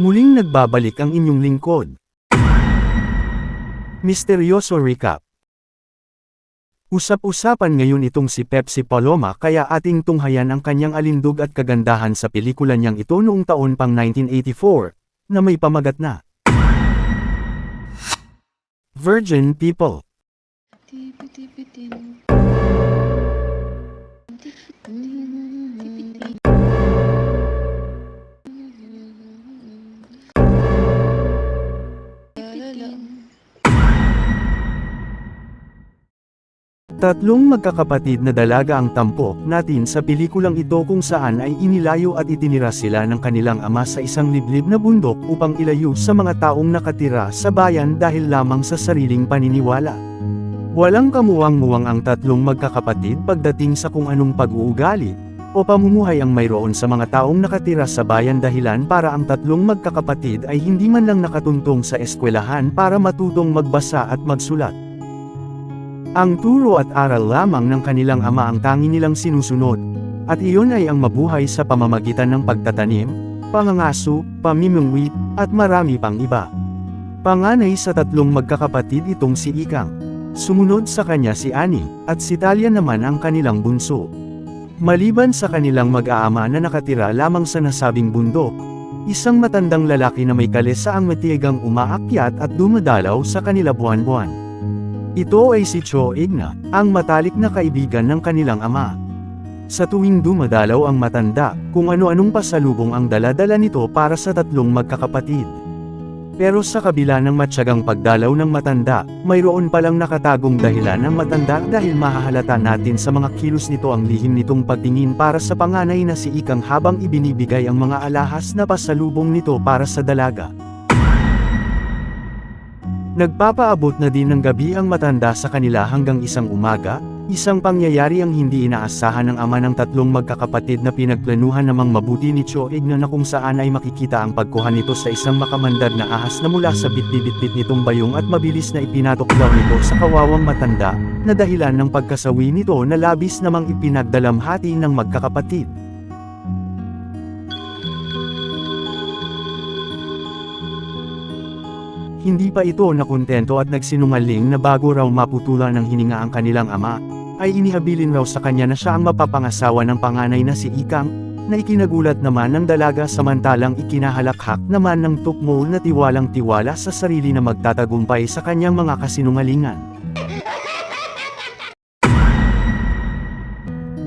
Muling nagbabalik ang inyong lingkod. Misteryoso Recap Usap-usapan ngayon itong si Pepsi Paloma kaya ating tunghayan ang kanyang alindog at kagandahan sa pelikula niyang ito noong taon pang 1984, na may pamagat na Virgin People. Tatlong magkakapatid na dalaga ang tampok natin sa pelikulang ito kung saan ay inilayo at itinira sila ng kanilang ama sa isang liblib na bundok upang ilayo sa mga taong nakatira sa bayan dahil lamang sa sariling paniniwala. Walang kamuwang-muwang ang tatlong magkakapatid pagdating sa kung anong pag-uugali, o pamumuhay ang mayroon sa mga taong nakatira sa bayan dahilan para ang tatlong magkakapatid ay hindi man lang nakatuntong sa eskwelahan para matutong magbasa at magsulat. Ang turo at aral lamang ng kanilang ama ang tangi nilang sinusunod, at iyon ay ang mabuhay sa pamamagitan ng pagtatanim, pangangaso, pamimingwit, at marami pang iba. Panganay sa tatlong magkakapatid itong si Ikang. Sumunod sa kanya si Ani, at si Talia naman ang kanilang bunso. Maliban sa kanilang mag-aama na nakatira lamang sa nasabing bundok, isang matandang lalaki na may kalesa ang matiyagang umaakyat at dumadalaw sa kanila buwan-buwan. Ito ay si Cho Igna, ang matalik na kaibigan ng kanilang ama. Sa tuwing dumadalaw ang matanda, kung ano-anong pasalubong ang dala-dala nito para sa tatlong magkakapatid. Pero sa kabila ng matyagang pagdalaw ng matanda, mayroon palang nakatagong dahilan ng matanda dahil mahahalata natin sa mga kilos nito ang lihim nitong pagtingin para sa panganay na si Ikang habang ibinibigay ang mga alahas na pasalubong nito para sa dalaga. Nagpapaabot na din ng gabi ang matanda sa kanila hanggang isang umaga, isang pangyayari ang hindi inaasahan ng ama ng tatlong magkakapatid na pinagplanuhan namang mabuti ni Cho Igna na kung saan ay makikita ang pagkuha nito sa isang makamandar na ahas na mula sa bitbibitbit nitong bayong at mabilis na ipinatok daw nito sa kawawang matanda, na dahilan ng pagkasawi nito na labis namang ipinagdalamhati ng magkakapatid. Hindi pa ito nakontento at nagsinungaling na bago raw maputulan ng hininga ang kanilang ama, ay inihabilin raw sa kanya na siya ang mapapangasawa ng panganay na si Ikang, na ikinagulat naman ng dalaga samantalang ikinahalakhak naman ng tukmol na tiwalang tiwala sa sarili na magtatagumpay sa kanyang mga kasinungalingan.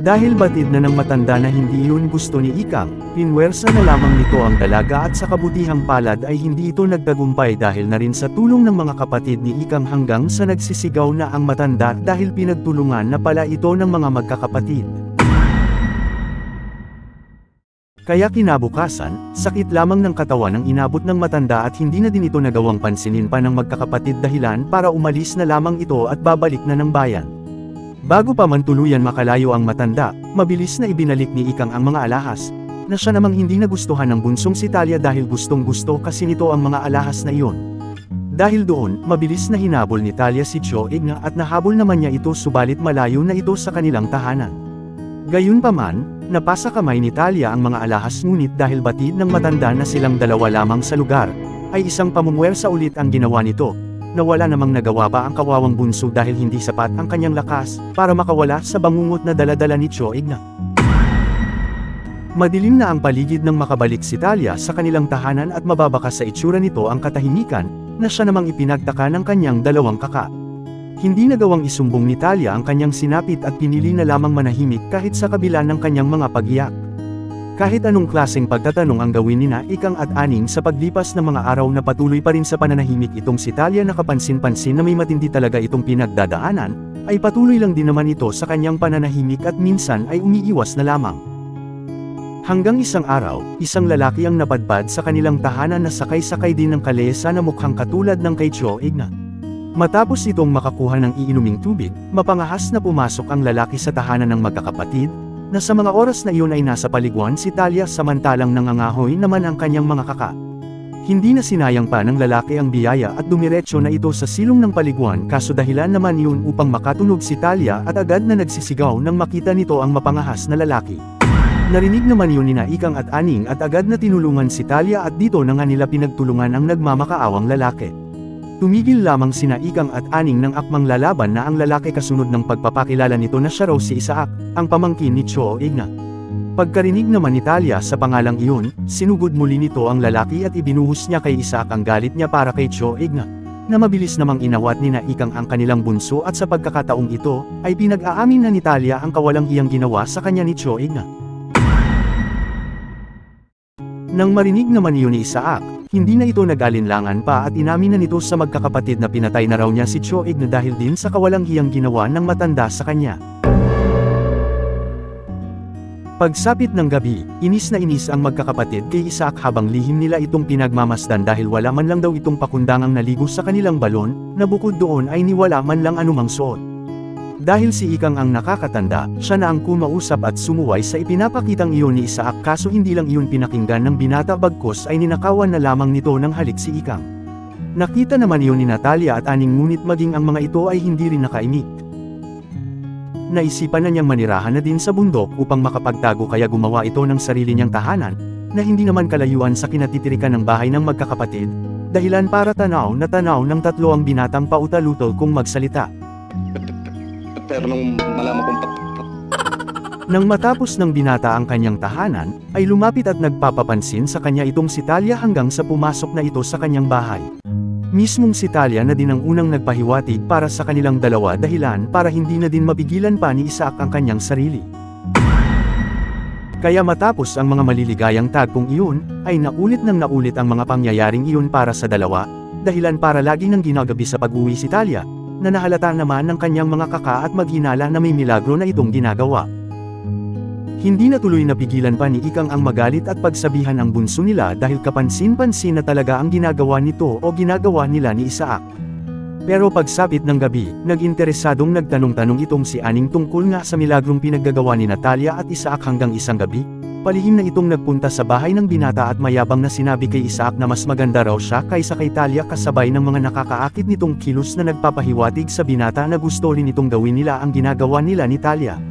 Dahil batid na ng matanda na hindi yun gusto ni Ikang, pinwersa na lamang nito ang dalaga at sa kabutihang palad ay hindi ito nagtagumpay dahil na rin sa tulong ng mga kapatid ni Ikang hanggang sa nagsisigaw na ang matanda dahil pinagtulungan na pala ito ng mga magkakapatid. Kaya kinabukasan, sakit lamang ng katawan ang inabot ng matanda at hindi na din ito nagawang pansinin pa ng magkakapatid dahilan para umalis na lamang ito at babalik na ng bayan. Bago pa man tuluyan makalayo ang matanda, mabilis na ibinalik ni Ikang ang mga alahas, na siya namang hindi nagustuhan ng bunsong si Talia dahil gustong gusto kasi nito ang mga alahas na iyon. Dahil doon, mabilis na hinabol ni Talia si Cho Igna at nahabol naman niya ito subalit malayo na ito sa kanilang tahanan. Gayunpaman, napasa kamay ni Talia ang mga alahas ngunit dahil batid ng matanda na silang dalawa lamang sa lugar, ay isang pamumuwersa ulit ang ginawa nito, na wala namang nagawa pa ang kawawang bunso dahil hindi sapat ang kanyang lakas, para makawala sa bangungot na daladala ni Cho Igna. Madilim na ang paligid ng makabalik si Talia sa kanilang tahanan at mababakas sa itsura nito ang katahimikan, na siya namang ipinagtaka ng kanyang dalawang kaka. Hindi nagawang isumbong ni Talia ang kanyang sinapit at pinili na lamang manahimik kahit sa kabila ng kanyang mga pagiyak. Kahit anong klaseng pagtatanong ang gawin nina Ikang at Aning sa paglipas ng mga araw na patuloy pa rin sa pananahimik itong si Talia na kapansin-pansin na may matindi talaga itong pinagdadaanan, ay patuloy lang din naman ito sa kanyang pananahimik at minsan ay umiiwas na lamang. Hanggang isang araw, isang lalaki ang napadpad sa kanilang tahanan na sakay-sakay din ng kalesa na mukhang katulad ng kay Cho Igna. Matapos itong makakuha ng iinuming tubig, mapangahas na pumasok ang lalaki sa tahanan ng magkakapatid, na sa mga oras na iyon ay nasa paliguan si Talia samantalang nangangahoy naman ang kanyang mga kaka. Hindi na sinayang pa ng lalaki ang biyaya at dumiretso na ito sa silong ng paliguan kaso dahilan naman yun upang makatunog si Talia at agad na nagsisigaw nang makita nito ang mapangahas na lalaki. Narinig naman yun ni Naikang at Aning at agad na tinulungan si Talia at dito na nga nila pinagtulungan ang nagmamakaawang lalaki. Tumigil lamang si Naikang at Aning ng akmang lalaban na ang lalaki kasunod ng pagpapakilala nito na siya raw si Isaac, ang pamangkin ni Cho Igna. Pagkarinig naman ni Talia sa pangalang iyon, sinugod muli nito ang lalaki at ibinuhos niya kay Isaac ang galit niya para kay Cho Igna. Na mabilis namang inawat ni Naikang ang kanilang bunso at sa pagkakataong ito, ay pinag-aamin na ni Talia ang kawalang hiyang ginawa sa kanya ni Cho Igna. Nang marinig naman iyon ni Isaac, hindi na ito nag-alinlangan pa at inamin na nito sa magkakapatid na pinatay na raw niya si Cho Igna dahil din sa kawalang hiyang ginawa ng matanda sa kanya. Pagsapit ng gabi, inis na inis ang magkakapatid kay Isaac habang lihim nila itong pinagmamasdan dahil wala man lang daw itong pakundangang naligo sa kanilang balon, na bukod doon ay niwala man lang anumang suot. Dahil si Ikang ang nakakatanda, siya na ang kumausap at sumuway sa ipinapakitang iyon ni Isaac kaso hindi lang iyon pinakinggan ng binata bagkos ay ninakawan na lamang nito ng halik si Ikang. Nakita naman iyon ni Natalia at aning ngunit maging ang mga ito ay hindi rin nakaimik. Naisipan na niyang manirahan na din sa bundok upang makapagtago kaya gumawa ito ng sarili niyang tahanan, na hindi naman kalayuan sa kinatitirikan ng bahay ng magkakapatid, dahilan para tanaw na tanaw ng tatlo ang binatang pautalutol kung magsalita. Pero nung malaman kong pat- Nang matapos ng binata ang kanyang tahanan, ay lumapit at nagpapapansin sa kanya itong si Talia hanggang sa pumasok na ito sa kanyang bahay. Mismong si Talia na din ang unang nagpahiwatig para sa kanilang dalawa dahilan para hindi na din mapigilan pa ni Isaac ang kanyang sarili. Kaya matapos ang mga maliligayang tagpong iyon, ay naulit ng naulit ang mga pangyayaring iyon para sa dalawa, dahilan para lagi nang ginagabi sa pag-uwi si Talia, na nahalata naman ng kanyang mga kaka at maghinala na may milagro na itong ginagawa. Hindi na tuloy napigilan pa ni Ikang ang magalit at pagsabihan ang bunso nila dahil kapansin-pansin na talaga ang ginagawa nito o ginagawa nila ni Isaac. Pero pagsapit ng gabi, nag-interesadong nagtanong-tanong itong si Aning tungkol nga sa milagrong pinaggagawa ni Natalia at Isaac hanggang isang gabi, palihim na itong nagpunta sa bahay ng binata at mayabang na sinabi kay Isaac na mas maganda raw siya kaysa kay Talia kasabay ng mga nakakaakit nitong kilos na nagpapahiwatig sa binata na gusto rin itong gawin nila ang ginagawa nila ni Talia.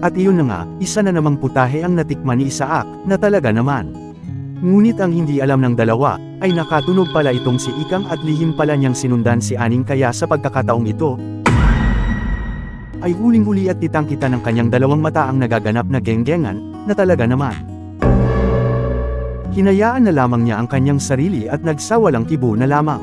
At iyon na nga, isa na namang putahe ang natikman ni Isaac, na talaga naman. Ngunit ang hindi alam ng dalawa, ay nakatunog pala itong si Ikang at lihim pala niyang sinundan si Aning kaya sa pagkakataong ito, ay huling-huli at titang-kita ng kanyang dalawang mata ang nagaganap na genggengan, na talaga naman. Hinayaan na lamang niya ang kanyang sarili at nagsawalang kibo na lamang.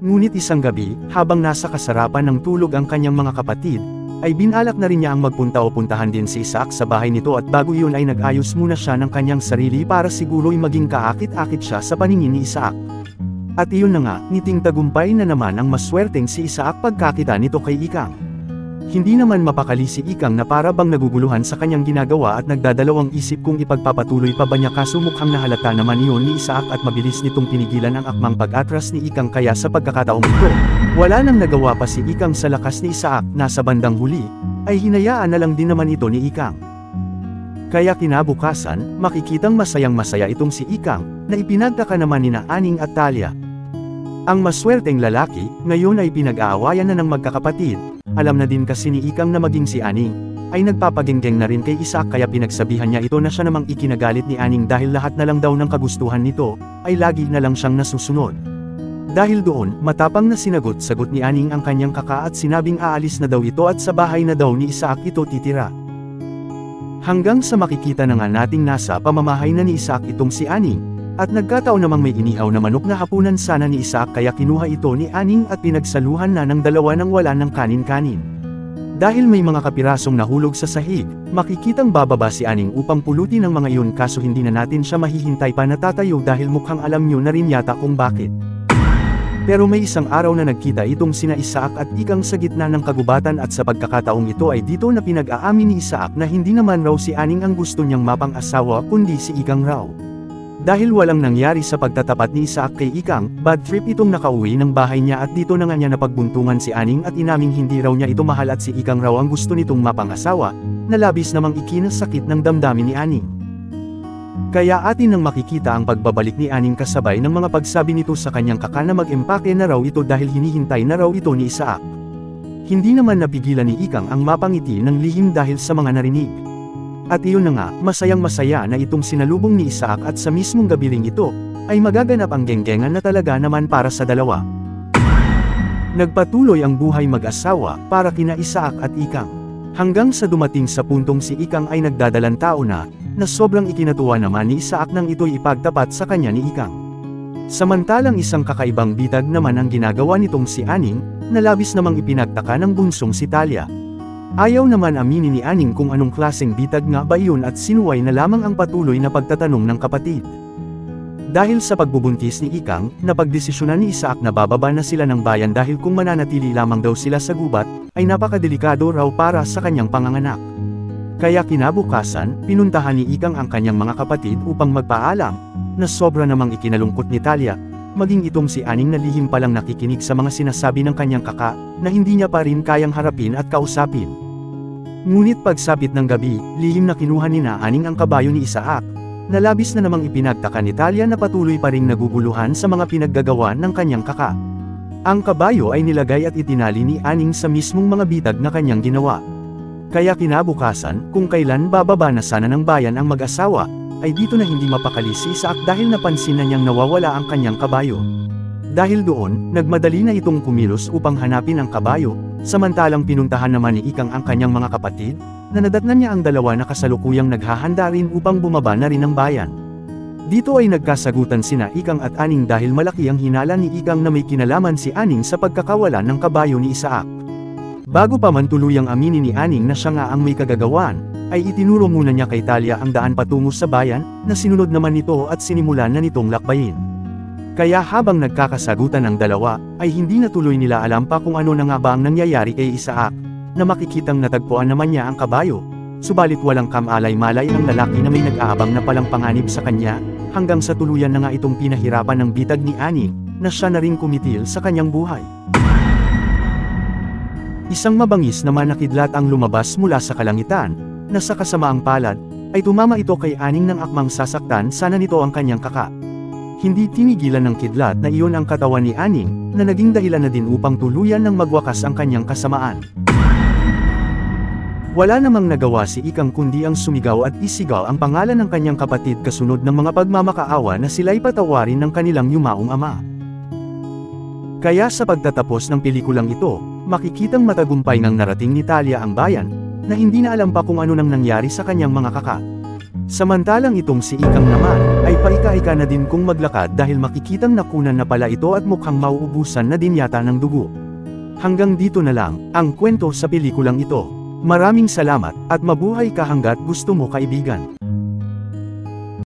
Ngunit isang gabi, habang nasa kasarapan ng tulog ang kanyang mga kapatid, ay binalak na rin niya ang magpunta o puntahan din si Isaac sa bahay nito at bago yun ay nag-ayos muna siya ng kanyang sarili para siguro'y maging kaakit-akit siya sa paningin ni Isaac. At iyon na nga, niting tagumpay na naman ang maswerteng si Isaac pagkakita nito kay Ikang. Hindi naman mapakali si Ikang na para bang naguguluhan sa kanyang ginagawa at nagdadalawang isip kung ipagpapatuloy pa ba niya kaso mukhang nahalata naman iyon ni Isaac at mabilis nitong pinigilan ang akmang pag-atras ni Ikang kaya sa pagkakataong ito, wala nang nagawa pa si Ikang sa lakas ni Isaac nasa bandang huli, ay hinayaan na lang din naman ito ni Ikang. Kaya kinabukasan, makikitang masayang masaya itong si Ikang, na ipinagtaka naman ni Aning at Talia. Ang maswerteng lalaki, ngayon ay pinag-aawayan na ng magkakapatid, alam na din kasi ni Ikang na maging si Aning, ay nagpapagenggeng na rin kay Isaac kaya pinagsabihan niya ito na siya namang ikinagalit ni Aning dahil lahat na lang daw ng kagustuhan nito, ay lagi na lang siyang nasusunod. Dahil doon, matapang na sinagot-sagot ni Aning ang kanyang kaka at sinabing aalis na daw ito at sa bahay na daw ni Isaac ito titira. Hanggang sa makikita na nga nating nasa pamamahay na ni Isaac itong si Aning, at nagkataon namang may inihaw na manok na hapunan sana ni Isaac kaya kinuha ito ni Aning at pinagsaluhan na ng dalawa nang wala ng kanin-kanin. Dahil may mga kapirasong nahulog sa sahig, makikitang bababa si Aning upang pulutin ang mga iyon kaso hindi na natin siya mahihintay pa natatayo dahil mukhang alam nyo na rin yata kung bakit. Pero may isang araw na nagkita itong sina Isaac at Ikang sa gitna ng kagubatan at sa pagkakataong ito ay dito na pinag-aamin ni Isaac na hindi naman raw si Aning ang gusto niyang mapang-asawa kundi si Ikang raw. Dahil walang nangyari sa pagtatapat ni Isaac kay Ikang, bad trip itong nakauwi ng bahay niya at dito na nga niya napagbuntungan si Aning at inaming hindi raw niya ito mahal at si Ikang raw ang gusto nitong mapang-asawa, na labis namang ikinasakit ng damdamin ni Aning. Kaya atin nang makikita ang pagbabalik ni Aning kasabay ng mga pagsabi nito sa kanyang kaka na mag-empake na raw ito dahil hinihintay na raw ito ni Isaac. Hindi naman napigilan ni Ikang ang mapangiti ng lihim dahil sa mga narinig. At iyon na nga, masayang masaya na itong sinalubong ni Isaac at sa mismong gabiling ito, ay magaganap ang genggengan na talaga naman para sa dalawa. Nagpatuloy ang buhay mag-asawa para kina Isaac at Ikang. Hanggang sa dumating sa puntong si Ikang ay nagdadalang tao na, na sobrang ikinatuwa naman ni Isaac nang ito'y ipagtapat sa kanya ni Ikang. Samantalang isang kakaibang bitag naman ang ginagawa nitong si Aning, na labis namang ipinagtaka ng bunsong si Talia. Ayaw naman aminin ni Aning kung anong klaseng bitag nga ba iyon at sinuway na lamang ang patuloy na pagtatanong ng kapatid. Dahil sa pagbubuntis ni Ikang, napagdesisyonan ni Isaac na bababa na sila ng bayan dahil kung mananatili lamang daw sila sa gubat, ay napakadelikado raw para sa kanyang panganganak. Kaya kinabukasan, pinuntahan ni Ikang ang kanyang mga kapatid upang magpaalam, na sobra namang ikinalungkot ni Talia, maging itong si Aning na lihim palang nakikinig sa mga sinasabi ng kanyang kaka, na hindi niya pa rin kayang harapin at kausapin. Ngunit pagsapit ng gabi, lihim na kinuha ni na Aning ang kabayo ni Isaac, na labis na namang ipinagtaka ni Talia na patuloy pa ring naguguluhan sa mga pinaggagawa ng kanyang kaka. Ang kabayo ay nilagay at itinali ni Aning sa mismong mga bitag na kanyang ginawa. Kaya kinabukasan, kung kailan bababa na sana ng bayan ang mag-asawa, ay dito na hindi mapakali si Isaac dahil napansin na niyang nawawala ang kanyang kabayo. Dahil doon, nagmadali na itong kumilos upang hanapin ang kabayo, samantalang pinuntahan naman ni Ikang ang kanyang mga kapatid, na nadatnan niya ang dalawa na kasalukuyang naghahanda rin upang bumaba na rin ang bayan. Dito ay nagkasagutan sina Ikang at Aning dahil malaki ang hinala ni Ikang na may kinalaman si Aning sa pagkakawalan ng kabayo ni Isaac. Bago pa man tuluyang aminin ni Aning na siya nga ang may kagagawan, ay itinuro muna niya kay Talia ang daan patungo sa bayan, na sinunod naman nito at sinimulan na nitong lakbayin. Kaya habang nagkakasagutan ang dalawa, ay hindi na tuloy nila alam pa kung ano na nga ba ang nangyayari kay Isaac, na makikitang natagpuan naman niya ang kabayo, subalit walang kamalay-malay ang lalaki na may nag-aabang na palang panganib sa kanya, hanggang sa tuluyan na nga itong pinahirapan ng bitag ni Aning, na siya na rin kumitil sa kanyang buhay. Isang mabangis na kidlat ang lumabas mula sa kalangitan, na sa kasamaang palad, ay tumama ito kay Aning ng akmang sasaktan sana nito ang kanyang kaka. Hindi tinigilan ng kidlat na iyon ang katawan ni Aning, na naging dahilan na din upang tuluyan ng magwakas ang kanyang kasamaan. Wala namang nagawa si Ikang kundi ang sumigaw at isigaw ang pangalan ng kanyang kapatid kasunod ng mga pagmamakaawa na sila'y patawarin ng kanilang yumaong ama. Kaya sa pagtatapos ng pelikulang ito, makikitang matagumpay ng narating ni Talia ang bayan, na hindi na alam pa kung ano nang nangyari sa kanyang mga kaka. Samantalang itong si Ikang naman, ay paika-ika na din kung maglakad dahil makikitang nakunan na pala ito at mukhang mauubusan na din yata ng dugo. Hanggang dito na lang, ang kwento sa pelikulang ito. Maraming salamat, at mabuhay ka hanggat gusto mo kaibigan.